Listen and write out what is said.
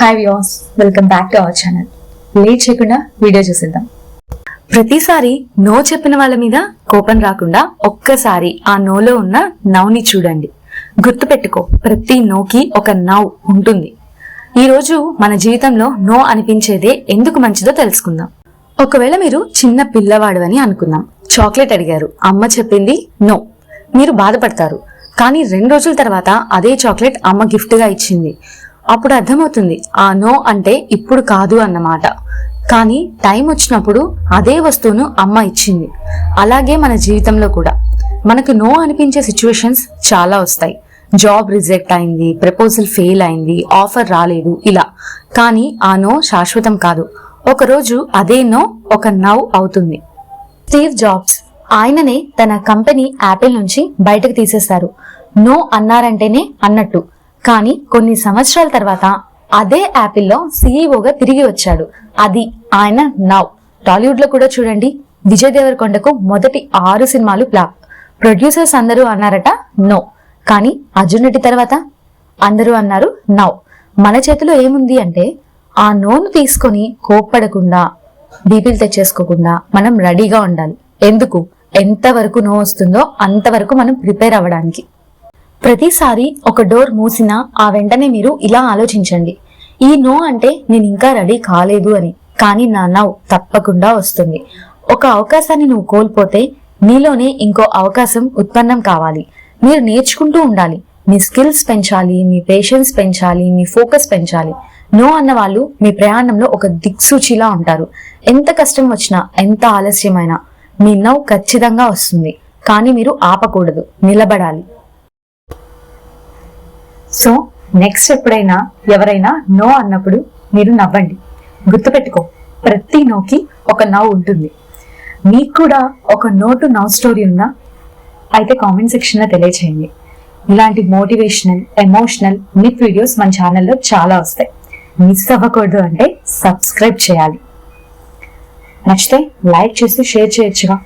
Hi views welcome back to our channel late చేయకుండా video చూసేద్దాం. ప్రతిసారి నో చెప్పిన వాళ్ళ మీద కోపం రాకుండా ఒక్కసారి ఆ నోలో ఉన్న నవ్ని చూడండి. గుర్తుపెట్టుకో ప్రతి నోకి ఒక నవ్ ఉంటుంది. ఈ రోజు మన జీవితంలో నో అనిపించేదే ఎందుకు మంచిదో తెలుసుకుందాం. ఒకవేళ మీరు చిన్న పిల్లవాడు అని అనుకుందాం. చాక్లెట్ అడిగారు. అమ్మ చెప్పింది నో మీరు బాధపడతారు. కానీ రెండు రోజుల తర్వాత అదే చాక్లెట్ అమ్మ గిఫ్ట్గా ఇచ్చింది. అప్పుడు అర్థమవుతుంది ఆ నో అంటే ఇప్పుడు కాదు అన్నమాట. కానీ టైం వచ్చినప్పుడు అదే వస్తువును అమ్మ ఇచ్చింది. అలాగే మన జీవితంలో కూడా. మనకు నో అనిపించే సిచ్యువేషన్స్ చాలా వస్తాయి. జాబ్ రిజెక్ట్ అయింది ప్రపోజల్ ఫెయిల్ అయింది ఆఫర్ రాలేదు ఇలా. కానీ ఆ నో శాశ్వతం కాదు. ఒకరోజు అదే నో ఒక నవ్ అవుతుంది. స్టీవ్ జాబ్స్ ఆయననే తన కంపెనీ యాపిల్ నుంచి బయటకు తీసేస్తారు నో అన్నారంటేనే అన్నట్టు. కానీ కొన్ని సంవత్సరాల తర్వాత అదే యాపిల్లో సీఈఓగా తిరిగి వచ్చాడు. అది ఆయన నవ్ టాలీవుడ్లో కూడా చూడండి. విజయ్ దేవరకొండకు మొదటి ఆరు సినిమాలు ఫ్లాప్ ప్రొడ్యూసర్స్ అందరూ అన్నారట నో. కానీ అర్జున్ రెడ్డి తర్వాత అందరూ అన్నారు నవ్ మన చేతిలో ఏముంది అంటే ఆ నోను తీసుకొని కోప్పడకుండా బీపీలు తెచ్చేసుకోకుండా మనం రెడీగా ఉండాలి. ఎందుకు? ఎంతవరకు నో వస్తుందో అంతవరకు మనం ప్రిపేర్ అవ్వడానికి. ప్రతిసారి ఒక డోర్ మూసినా ఆ వెంటనే మీరు ఇలా ఆలోచించండి. ఈ నో అంటే నేను ఇంకా రెడీ కాలేదు అని కానీ నా నవ్ తప్పకుండా వస్తుంది. ఒక అవకాశాన్ని నువ్వు కోల్పోతే నీలోనే ఇంకో అవకాశం ఉత్పన్నం కావాలి. మీరు నేర్చుకుంటూ ఉండాలి. మీ స్కిల్స్ పెంచాలి మీ పేషెన్స్ పెంచాలి మీ ఫోకస్ పెంచాలి. నో అన్న వాళ్ళు మీ ప్రయాణంలో ఒక దిక్సూచిలా ఉంటారు. ఎంత కష్టం వచ్చినా ఎంత ఆలస్యమైనా మీ నవ్వు ఖచ్చితంగా వస్తుంది. కానీ మీరు ఆపకూడదు. నిలబడాలి. సో నెక్స్ట్ ఎప్పుడైనా ఎవరైనా నో అన్నప్పుడు మీరు నవ్వండి. గుర్తుపెట్టుకో ప్రతి నోకి ఒక నవ్వు ఉంటుంది. మీకు కూడా ఒక నో టు నవ్ స్టోరీ ఉందా అయితే కామెంట్ సెక్షన్లో తెలియచేయండి. ఇలాంటి మోటివేషనల్ ఎమోషనల్ మిత్ వీడియోస్ మన ఛానల్లో చాలా వస్తాయి. మిస్ అవ్వకూడదు అంటే సబ్స్క్రైబ్ చేయాలి. నచ్చితే లైక్ చేసి షేర్ చేయొచ్చుగా.